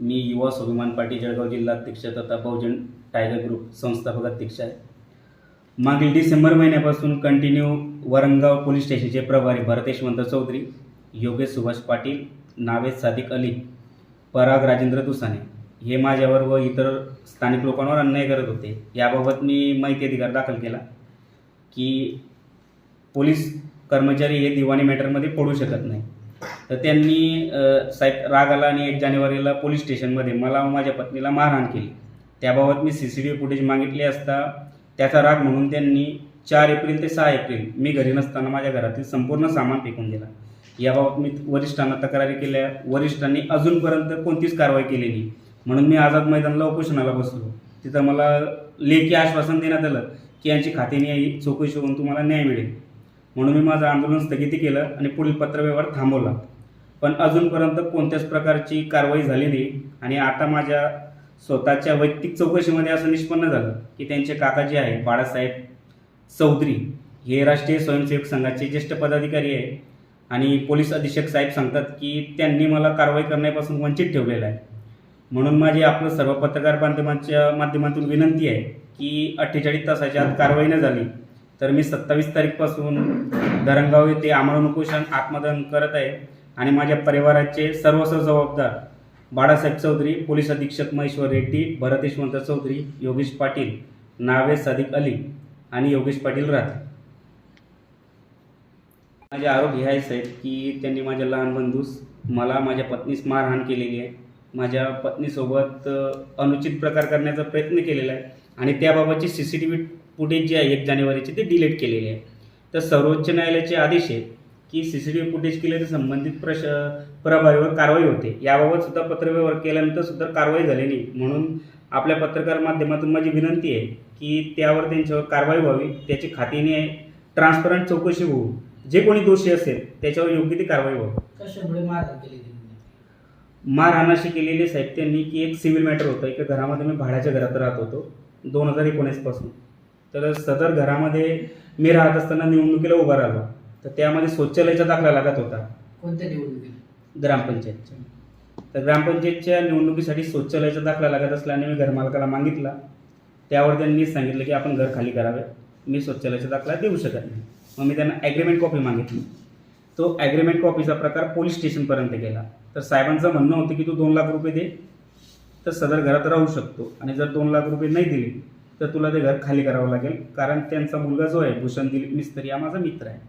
मी युवा स्वाभिमान पार्टी जळगाव जिल्हा अध्यक्ष तथा बहुजन टायगर ग्रुप संस्थापक अध्यक्ष आहे. मागील डिसेंबर महिन्यापासून कंटिन्यू वरंगाव पोलीस स्टेशनचे प्रभारी भरत यशवंत चौधरी योगेश सुभाष पाटील नावेद सादिक अली पराग राजेंद्र दुसाने हे माझ्यावर व इतर स्थानिक लोकांवर अन्याय करत होते. याबाबत मी माहिती अधिकार दाखल केला की पोलीस कर्मचारी हे दिवाणी मॅटरमध्ये पडू शकत नाही. तर त्यांनी साहेब राग आला आणि एक जानेवारीला पोलीस स्टेशनमध्ये मला व माझ्या पत्नीला मारहाण केली. त्याबाबत मी C C T V footage मागितले असता त्याचा राग म्हणून त्यांनी चार एप्रिल ते सहा एप्रिल मी घरी नसताना माझ्या घरातील संपूर्ण सामान फेकून दिला. याबाबत मी वरिष्ठांना तक्रारी केल्या. वरिष्ठांनी अजूनपर्यंत कोणतीच कारवाई केलेली नाही. म्हणून मी आझाद मैदानला उपोषणाला बसलो. तिथं मला लेखी आश्वासन देण्यात आलं की यांची खातेनी चौकशी होऊन तुम्हाला न्याय मिळेल. म्हणून मी माझं आंदोलन स्थगिती केलं आणि पुढील पत्रव्यवहार थांबवला. पण अजूनपर्यंत कोणत्याच प्रकारची कारवाई झाली नाही. आणि आता माझ्या स्वतःच्या वैयक्तिक चौकशीमध्ये असं निष्पन्न झालं की त्यांचे काका जे आहे बाळासाहेब चौधरी. हे राष्ट्रीय स्वयंसेवक संघाचे ज्येष्ठ पदाधिकारी आहे. आणि पोलीस अधीक्षक साहेब सांगतात की त्यांनी मला कारवाई करण्यापासून वंचित ठेवलेलं आहे. म्हणून माझी आपलं सर्व पत्रकार बांधवांच्या माध्यमातून विनंती आहे की अठ्ठेचाळीस तासाच्या आत कारवाई न झाली तर मी सत्तावीस तारीखपासून धरणगाव येथे आमरण उपोषण आत्मदहन करत आहे. आणि माझ्या परिवाराचे सर्वस्व जबाबदार बाळासाहेब चौधरी पोलीस अधीक्षक महेश्वर रेड्डी भरत यशवंत चौधरी योगेश पाटील नावे सदिक अली आणि योगेश पाटील राहते. माझे आरोप हे आहेत की त्यांनी माझ्या लहान बंधूस मला माझ्या पत्नीस मारहाण केलेली आहे. माझ्या पत्नीसोबत अनुचित प्रकार करण्याचा प्रयत्न केलेला आहे आणि त्याबाबतचे C C T V footage जे आहे एक जानेवारीचे ते डिलीट केलेले आहे. तर सर्वोच्च न्यायालयाचे आदेश आहे की C C T V footage केले तर संबंधित प्रश प्रभारीवर कारवाई होते. याबाबत सुद्धा पत्रव्यवहार केल्यानंतर सुद्धा कारवाई झाली नाही. म्हणून आपल्या पत्रकार माध्यमातून माझी विनंती आहे की त्यावर त्यांच्यावर कारवाई व्हावी त्याची खात्याने ट्रान्सपरंट चौकशी होऊ. जे कोणी दोषी असेल त्याच्यावर योग्य ती कारवाई व्हावी. कशामुळे मारहाण केली त्यांनी? मारहाण अशी केलेली साहेब त्यांनी की एक सिव्हिल मॅटर होतं. एका घरामध्ये मी भाड्याच्या घरात राहत होतो दोन हजार एकोणीसपासून तर सदर घरामध्ये मी राहत असताना निवडणुकीला उभा राहिलो. तर त्यामध्ये शौचालयाचा दाखला लागत होता. कोणत्या निवडणुकीत? ग्रामपंचायतच्या. तर ग्रामपंचायतच्या निवडणुकीसाठी शौचालयाचा दाखला लागत असल्याने मी घरमालकाला मागितला. त्यावर त्यांनी सांगितलं की आपण घर खाली करावे. मी शौचालयाचा दाखला देऊ शकत नाही. मग मी त्यांना ॲग्रीमेंट कॉपी मागितली. तो ॲग्रीमेंट कॉपीचा प्रकार पोलीस स्टेशनपर्यंत गेला. तर साहेबांचं म्हणणं होतं की तू दोन लाख रुपये दे. तर सदर घरात राहू शकतो. आणि जर दोन लाख रुपये नाही दिले तर तुला ते घर खाली करावं लागेल. कारण त्यांचा मुलगा जो आहे भूषण दिलीप मिस्त्री हा माझा मित्र आहे.